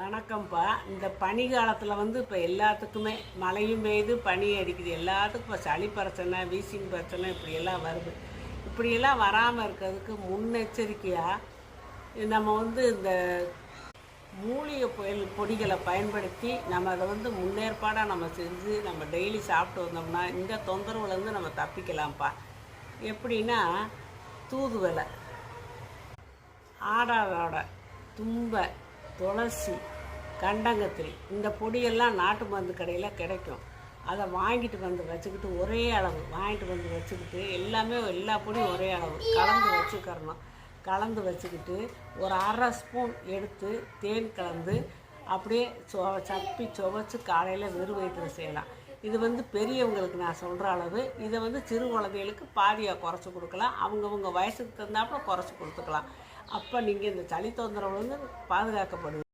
வணக்கம்ப்பா இந்த பனி காலத்தில் வந்து இப்போ எல்லாத்துக்குமே மழையும் பெய்யுது பனி அடிக்குது. எல்லாத்துக்கும் இப்போ சளி பிரச்சனை வீசிங் பிரச்சனை இப்படியெல்லாம் வருது. இப்படியெல்லாம் வராமல் இருக்கிறதுக்கு முன்னெச்சரிக்கையாக நம்ம வந்து இந்த மூலிகை புயல் பொடிகளை பயன்படுத்தி நம்ம அதை வந்து முன்னேற்பாடாக நம்ம செஞ்சு நம்ம டெய்லி சாப்பிட்டு வந்தோம்னா இந்த தொந்தரவுலேருந்து நம்ம தப்பிக்கலாம்ப்பா. எப்படின்னா தூதுவலை ஆடாதோட தும்பை துளசி கண்டங்கத்திரி இந்த பொடியெல்லாம் நாட்டு மருந்து கடையில் கிடைக்கும். அதை வாங்கிட்டு வந்து வச்சுக்கிட்டு ஒரே அளவு வாங்கிட்டு வந்து வச்சுக்கிட்டு எல்லாமே எல்லா பொடியும் ஒரே அளவு கலந்து வச்சுக்கிறணும். கலந்து வச்சுக்கிட்டு ஒரு அரை ஸ்பூன் எடுத்து தேன் கலந்து அப்படியே சொ சப்பி சுவைச்சி காலையில் வெறும் வயிற்றில் செய்யலாம். இது வந்து பெரியவங்களுக்கு நான் சொல்கிற அளவு. இதை வந்து சிறு குழந்தைகளுக்கு பாதியாக குறைச்சி கொடுக்கலாம். அவங்கவுங்க வயசுக்கு தகுந்தாப்புல குறைச்சி கொடுத்துக்கலாம். அப்போ நீங்கள் இந்த சளி தொந்தரவுலேருந்து பாதுகாக்கப்படுவீங்க.